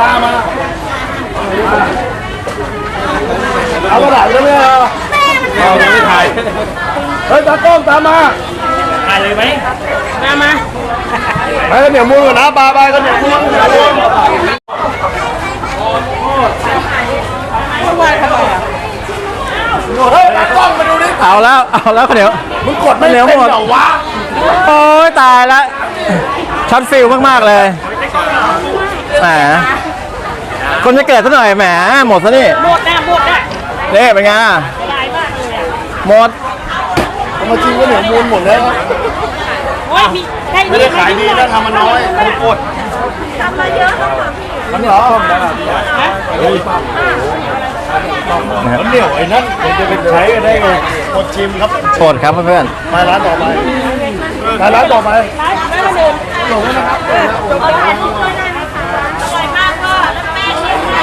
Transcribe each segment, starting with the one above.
มามาเอากระดาษแล้วไม่เอาเอาไม่ถ่ายเฮ้ยตากล้องตามมาถ่ายเลยไหมมามมาไปเหนียวมูลก่อนนะบายบายกันเหนียวมูลเหนียวมูลเฮ้ยตากล้องมาดูดิเอาแล้วเอาแล้วเหนียวมึงกดไม่เหนียวเป็นหมดเหรอวะโอ้ยตายละช็อตฟิลมากๆเลย แหมคนจะเกิดซะหน่อยแหมหมดซะนี่หมดนะหมดนะนี่เป็นไงอะลายมากเลยอะหมดเอามาจริงก็เหนียวมูลหมดแล้วโอ้ยมีได้ไม่ได้ขายดีนะทำมาน้อยมึงกดทำมาเยอะต้องมันเหรอมันเหนียวไอ้นั่นมันจะไปใช้กันได้ไงกดชิมครับโทษครับเพื่อนไปร้านต่อไปไปร้านต่อไปร้านร้านมาเดินจบแล้วนะครับจบแล้วถ่ายรูปด้วยได้ไหมคะอร่อยมากก็แล้วแป้งเนี่ยค่ะ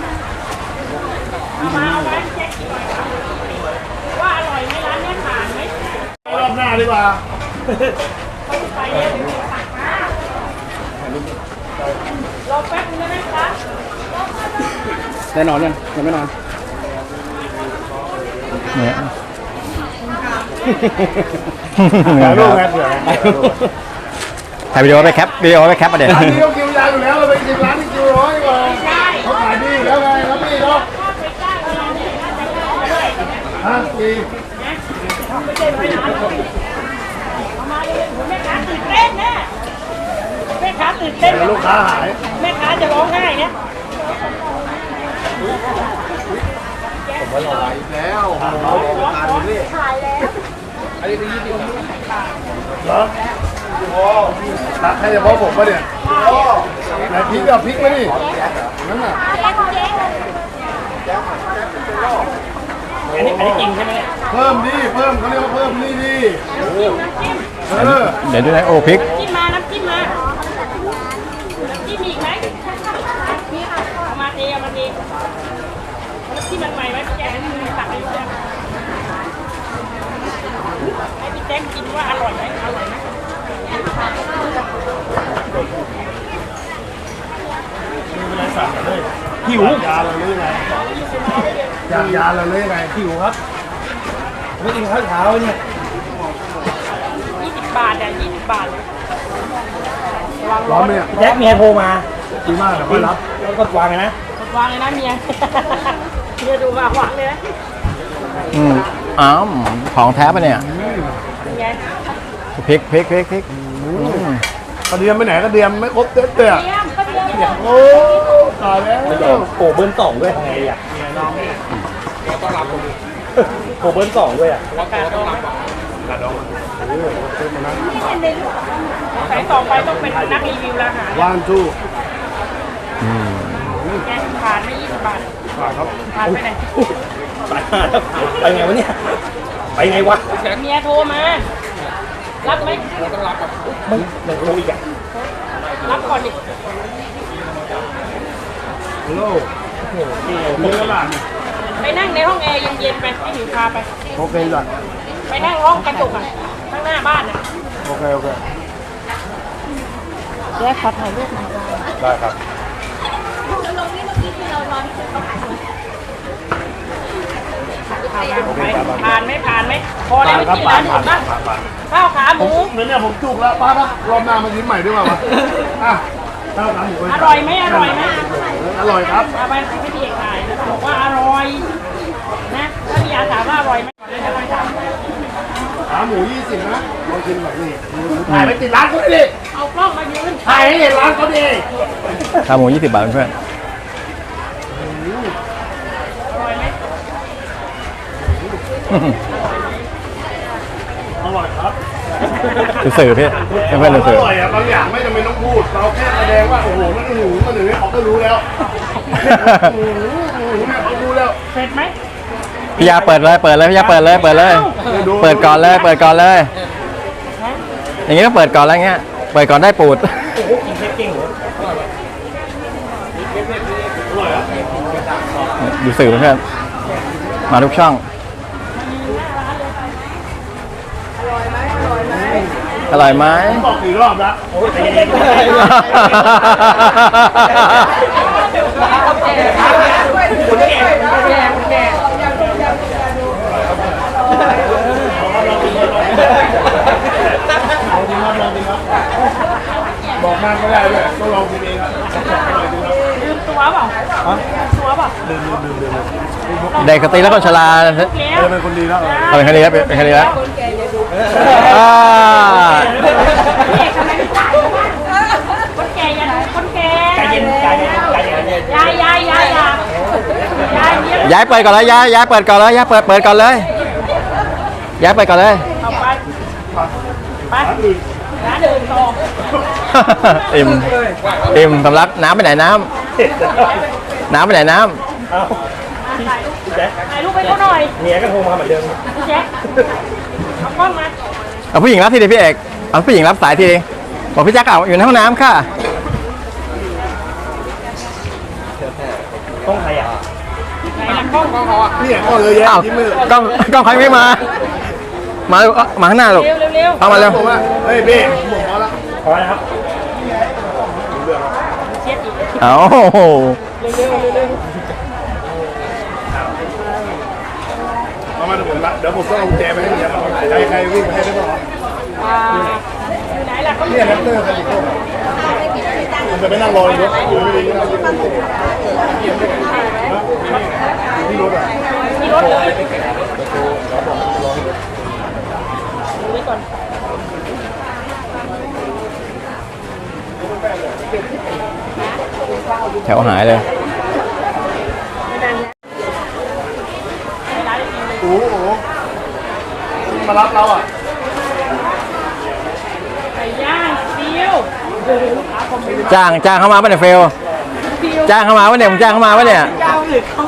มาเอาไว้เช็คก่อนว่าอร่อยไหมร้านเนี้ยผ่านไหมรอบหน้าดีกว่าไปเร็วรอแป๊บนึงได้ไหมคะได้นอนยังยังไม่นอนเนี่ยถ่ายรูปไงเผื่อถ่ายวิดีโอไปแคปวิดีโอไปแคปมาเดี๋ยวร้านนี้เขาคิวยาวอยู่แล้วเราไปกินร้านที่คิวร้อยกว่าเขาขายดีอยู่แล้วไงครับพี่เนาะ ฮะดีเอามาเลยแม่ค้าตื่นเต้นนะแม่ค้าตื่นเต้นเดี๋ยวลูกค้าหาย แม่ค้าจะร้องไห้เนี่ยแล้วเราทานนี่ถ่ายแล้ว อันนี้คือยี่สิบเหรอโอ้ตักให้เฉพาะผมปะเนี่ยไหนพริกอะพริกไหมนี่นั่นน่ะ อันนี้อันนี้จริงใช่ไหมเนี่ยเพิ่มดิเพิ่มเขาเรียกว่าเพิ่มนี่ดิเออเดี๋ยวดูนะโอ้พริกจิ้มมา น้ำจิ้มมา น้ำจิ้มมีอีกไหมมีค่ะเอามาเทเอามาเทน้ำจิ้มมันใหม่ไหมพี่แจ๊คให้พี่ตักให้พี่แจ๊คให้พี่แจ๊คกินว่าอร่อยไหมอร่อยไหมหิวยาเราเลยไง ยายาเราเลยไงหิวครับไม่กินข้าวเช้าเนี่ยยี่สิบบาทอะยี่สิบบาทเลยร้อนไหมเนี่ยแจ็คเมียโทรมาดีมากแต่ไม่รับแล้วก็วางเลยนะวางเลยนะเมียเมียดูมาวางเลยนะอืมอ้าวของแท้ปะเนี่ยเป็นไงพริกพริกพริกพริกอืมกระเดียมไปไหนกระเดียมไม่ครบเต็มเลยอะเตรียมก็เตรียมโอ้ตายแล้วโอ้เบิ้ลสองด้วยไงอะ โอ้เบิ้ลสองด้วยอะราคาต้องรับสายต่อไปต้องเป็นนักรีวิวร้านอาหารวานทูแกผ่านไม่ยี่สิบบาทผ่านครับผ่านไปไหนไปไงวะเนี่ยไปไงวะเมียโทรมา รับไหมมึงหนึ่งโลอีกอะรับก่อนดิฮัลโหล เนื้อหลานไปนั่งในห้องแอร์เย็นๆไปพี่หนิวพาไป โอเคจ้ะไปนั่งห้องกระจกอะข้างหน้าบ้านอะ โอเค โอเคเดี๋ยวขอถ่ายรูปหน่อยได้ครับผ่านไหมผ่านไหมพอแล้วไม่กินร้านอื่นบ้างข้าวขาหมูเดี๋ยวเนี่ยผมจุกแล้วป้าปะรอบหน้ามายิ้มใหม่ด้วยป่าวะอะ ข้าวขาหมูอร่อยไหมอร่อยไหมอร่อยครับเอาไปให้พี่เอกถ่ายแล้วบอกว่าอร่อยนะถ้าพี่อาถามว่าอร่อยไหมก่อนเลยจะไปถามขาหมูยี่สิบนะลองชิมหน่อยนี่ถ่ายไปติดร้านเขาดิเอากล้องมายืนถ่ายให้เห็นร้านเขาดิข้าวหมู20บาทเพื่อนอร่อยไหม อร่อยครับ ดูสื่อพี่เพื่อนๆดูอสื่อร่อยอะบางอย่างไม่จำเป็นต้องพูด เราแค่แสดงว่าโอ้โหมันหูมันถึงเขาก็รู้แล้วหูหูเนี่ยเขารู้แล้วเสร็จไหมพี่ยาเปิดเลยเปิดเลยพี่ยาเปิดเลยเปิดเลย เปิดก่อนเลยเปิดก่อนเลย อย่างงี้ก็เปิดก่อนแล้วเงี้ยเปิดก่อนได้ปูดดูสื่อเพื่อนๆมาทุกช่อง อร่อยไหมบอกกี่รอบแล้วบอกมากก็ได้ด้วยต้องลองกินเองครับลืมตัวเปล่าตัวเปล่าเด็กสตรีแล้วก็ชราแล้วเออเป็นคนดีแล้วเอาเป็นคดีแล้วเป็นคดีแล้ว อ่าพี่เอกทำไมไม่จ่ายคนแก่ยันคนแก่ใจเย็นใจเย็นใจเย็นยายยายยายยายยายเลี้ยงย้ายเปิดก่อนเลยย้ายย้ายเปิดก่อนเลยย้ายเปิดเปิดก่อนเลยย้ายเปิดก่อนเลยเอาไปไปร้านอื่นต่ออิ่มอิ่มสำลักน้ำไปไหนน้ำน้ำไปไหนน้เอ้าถ่ายรูปให้เขาหน่อยเมียก็โทรมาเหมือนเดิมพี่แจ๊ คเอากล้องมาำเอาผู้หญิงรับทีเดียวพี่เอก เอาผู้หญิงรับสายทีบอกพี่แจ๊คเอาอยู่ในห้องน้ำค่ะต้องใครอะไหนล่ะกล้องของเขาอะเนี่ยก็เลยแยะอ้าวยิ้มมือกล้องกล้องใครไม่มา มาเร็วเอามาข้างหน้าลูกเร็วเร็วเร็วเข้ามาเร็วบอกว่าเฮ้ยพี่ผมพอแล้วพอแล้วครับเช็ดอีกเอาเอา มาเดี๋ยวผมรับเดี๋ยวผมต้องเอากุญแจไปให้เมียเราใครใครวิ่งไปให้ได้บ้างวะอ่าอยู่ไหนล่ะเขาเนี่ยแรปเตอร์กันอีกคนมันจะไปนั่งรอในรถอยู่ไม่ดีนะที่รถอะมีรถเลยดูไว้ก่อนแถวหายเลยโอ้โห มารับเราอะไก่ย่างซีอิ๊วลูกค้าคอมเมนต์จ้างจ้างเข้ามาปะเนี่ยเฟลจ้างเข้ามาปะเนี่ยผมจ้างเข้ามาปะเนี่ยเจ้าหรือเขา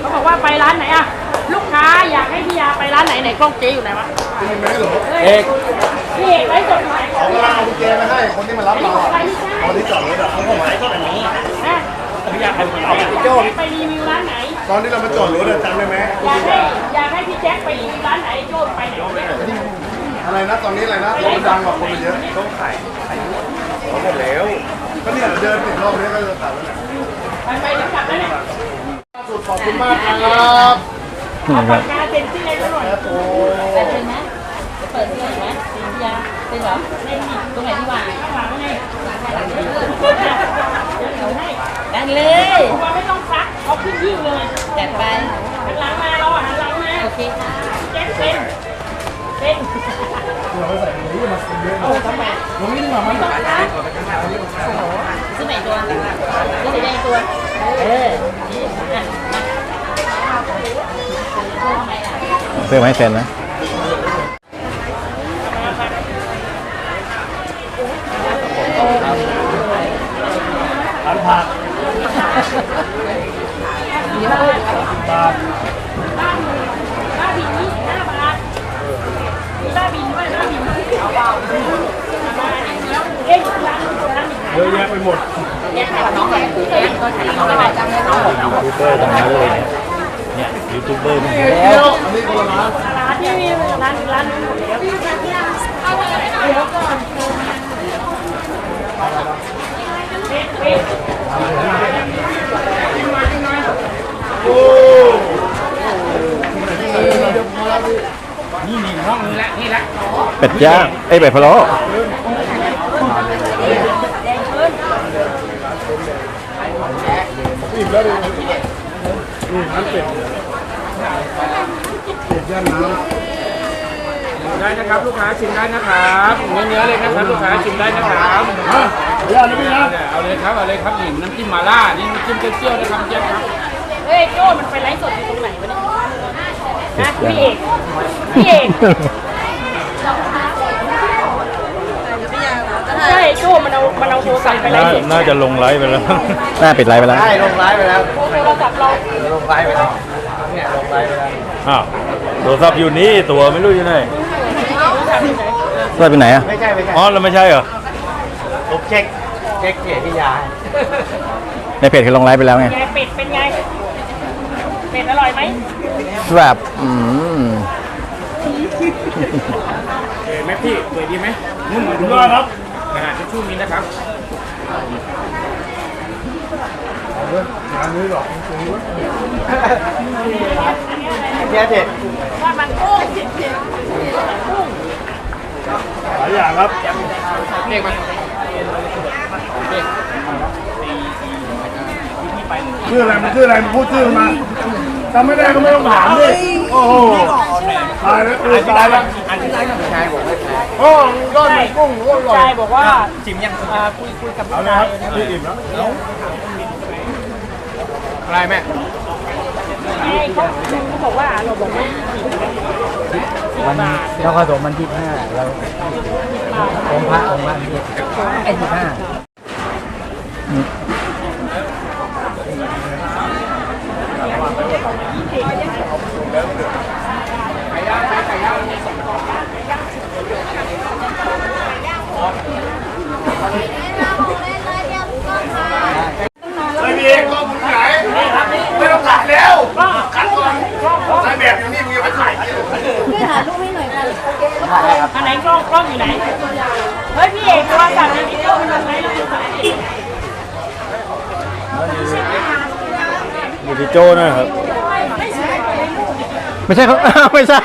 เขาบอกว่าไปร้านไหนอะลูกค้าอยากให้พี่ยาไปร้านไหนไหนกล้องเจ๊อยู่ไหนวะคุณไม่เหรอเอกพี่เอกไว้จดหมายเขากำลังเอากุญแจมาให้คนที่มารับเราอะไปที่ไหนตอนที่จอดรถอะเขาบอกให้นะพี่อยากใครเอาพี่แจ๊คไปรีวิวร้านไหน ตอนที่เรามาจอดรถอะจำได้ไหมอยากให้อยากให้พี่แจ๊คไปรีวิวร้านไหนโจ้ไปไหนเนี่ยอะไรนะตอนนี้อะไรนะรถดังกว่าคนมันเยอะต้องขายเขาหมดแล้วก็เนี่ยเดินติดรอบนี้ก็จะตัดแล้วเนี่ยไปไปถึงกลับแล้วเนี่ยสุดขอบคุณมากครับนี่คเอารัปาบกกาเซ็นที่ไหนก็หน่อยโอ้เป็นไหมเปิดที่ไหนไหมพี่ยาเป็นเหรอเล่นอีกตรงไหนที่วางข้างหลังไงเดี๋ยวเดี๋ยวให้ดังเลยเพราะว่าไม่ต้องซั กเอาขึ้นที่เลยจัดไปหันหลังมาเราอะหันหลังมาโอเคค่ะแจ็คเป็นเป็นเราไปใส่ตรงนี้มาเยอะโอ้ทำไมผมนี่มามันต้องซักซื้อใหม่ตัวซื้อสีแดงตัวเออนี่อะเพื่อไม้เซ็นนะร้านผัก บาทบ้านบ้านบินยี่สิบห้าบาทมีบ้านบินด้วยบ้านบินเอาเปล่าเอ๊ะร้านร้านบินเยอะแยะไปหมดแยกกับน้องแยกแยกตัวไหนน้องอะไรจำได้น้องผมน้องผมยูทูบเบอร์ตรงนั้นเลยเนี่ยยูทูบเบอร์นี่เที่ยวอันนี้คนละร้านร้านที่มีร้านร้านนึงหมดแล้วเดี๋ยวก่อนเป็ดเป็ ดโอ้เป็ดย่างเอ้ยเป็ดพะโล้อิ่มแล้วดินี่ร้านเป็ดเป็ดย่างน้ำได้นะครับลูกค้าชิมได้นะครับเนื้อเนื้อๆเลยนะครับลูกค้าชิมได้นะครับฮะย่างนะพี่นะเอาเลยครับเอาเลยครับนี่น้ำจิ้มมาล่านี่น้ำจิ้มเปรี้ยวๆนะครับเจ๊ครับ เฮ้ยโจ้มันไปไลฟ์สดอยู่ตรงไหนวะเนี่ยนะพี่เอกพี่เอกใช่โจ้มันเอามันเอาโทรศัพท์ไปไลน่าฟ์สดน่าจะลงไลฟ์ไปแล้ว หน้าปิดไลฟ์ไปแล้ว ใช่ลงไลฟ์ไปแล้ว โทรศัพท์เราลงไลฟ์ไปแล้วเนี่ยลงไลฟ์ไปแล้วอ้าวโทรศัพท์อยู่นี่ตัวไม่รู้อยู่ไหนเพื่อนไปไหนอะ ไม่ใช่ไม่ใช่อ๋อแล้วไม่ใช่เหรอผมเช็คเช็คเพจพี่ยาให้ในเพจคือลงไลฟ์ไปแล้วไง ไงเป็ดเป็นไง เป็ดอร่อยไหมแบบอืมเห็นไหมพี่สวยดีไหมนุ่มเหมือนยอดครับอาหารชุ่มๆนี้นะครับงานนี้หรอกเนี่ยเด็ดว่ามันกุ้งหลายอย่างครับเรียกมา ชื่ออะไรมันชื่ออะไรมันพูดชื่อมาจำไม่ได้ก็ไม่ต้องถามดิโอ้โหตายแล้วตายแล้วอันที่ไรกับชายบอกให้ชายโอ้ก้อนมันกุ้งก้อนอร่อชายยบอกว่าจิมยังอ่าคุยคุยกับลูเอากเลยชาคยรับพี่อิ่มแล้วอะไรแม่ไงเขาเขาบอกว่าเราบอกว่าสิบบาทแล้วก็สมมันยี่ห้าเราองค์พระองค์พระยี่ไอ้ยี่ห้า ไม่มีก็มึงไหนไม่ต้องถ่ายแล้วคัดก่อนถ่ายแบบอยู่นี่มึงยังไม่ถ่ายอันไหนกล้องกล้องอยู่ไหน เฮ้ยพี่เอกโทรศัพท์นี่กล้องมันไหนแล้วโทรศัพท์อยู่ที่โจ้นะครับ ไม่ใช่เขาไม่ใช่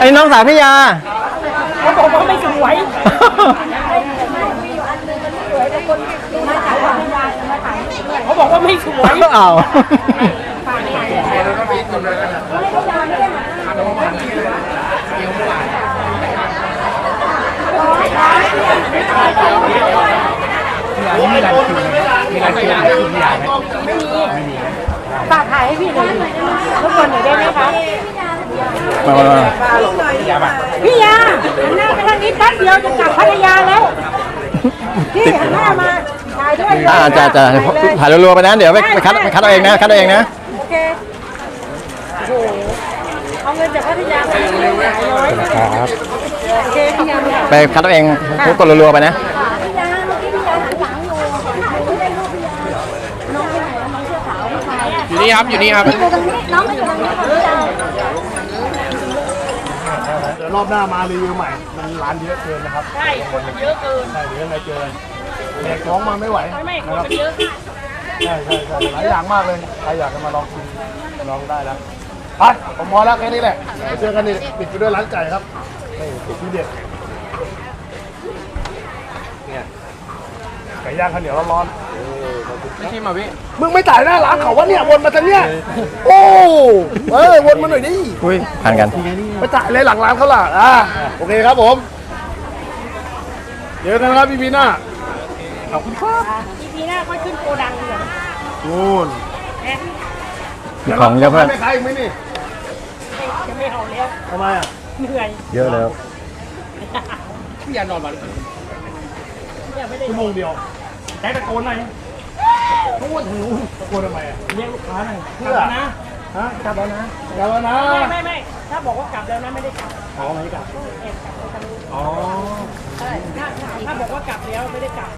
ไอ้น้องสาวพี่ยา เขาบอกว่าไม่สวยเขาบอกว่าไม่สวยอ้าวฝากถ่ายให้พี่หน่อยรบกวน หน่อยได้ไหมคะ มามามาพี่ยาหันหน้าไปทางนี้แป๊บเดียวจะกลับพัทยาแล้ว พี่หันหน้ามาถ่ายด้วยอ่าจะจะถ่ายรัวๆไปนะ เดี๋ยวไปไปคัดไปคัดเอาเองนะ คัดเอาเองนะ โอเคโอ้โหเอาเงินจากพัทยาไปเรื่อยๆร้อยครับ โอเคพี่ยา ไปคัดเอาเองพูดกดรัวๆไปนะ นี่ครับอยู่นี่ครับ อยู่ตรงนี้น้องก็อยู่ตรงนี้ค่ะพี่ยาเดี๋ยวรอบหน้ามารีวิวใหม่ มันร้านเยอะเกินนะครับ ใช่คนมันเยอะเกิน ใช่เดี๋ยวยังไงเจอแดกท้องมาไม่ไหวไม่ไม่คนะนครับมันเยอะ ใช่ใช่ใช่หลายอย่างมากเลย ใครอยากจะมาลองชิมมาลองได้แล้วไปผมพอแล้วแค่นี้แหละเดี๋ยวเจอกันนี่ปิดไปด้วยร้านไก่ครับนี่ปิดที่เด็ดเนี่ยไก่ย่างข้าวเหนียวร้อน ไม่ใช่มาพี่ๆมึงไม่จ่ายหน้าร้านเขาวะเนี่ยวนมาทางเนี้ยโอ้เอ้ยวนมาหน่อยดิอุ้ยผ่านกันไปจ่ายเลยหลังร้านเขาล่ะอ่าโอเคครับผมเจอกันนะครับพี่พีหน้าขอบคุณครับอีพีหน้าค่อยขึ้นโกดังเลยนู่นนะมีของเยอะเพื่อนไม่ขายอีกไหมนี่จะไม่เอาแล้วทำไมอะเหนื่อยเยอะแล้วพี่ยานอนมาเลยเนี่ยไม่ได้ชั่วโมงเดียวแจ็คตะโกนหน่อย ทุกคนหูตะโกนทำไมอะเรียกลูกค้าหน่อยเพื่อนะฮะกลับแล้วนะกลับแล้วนะไม่ไม่ไม่ถ้าบอกว่ากลับแล้วนะไม่ได้กลับอ๋อไม่กลับแอบกลับไปทางนู้นอ๋อใช่ถ้าถ้าบอกว่ากลับแล้วไม่ได้กลับ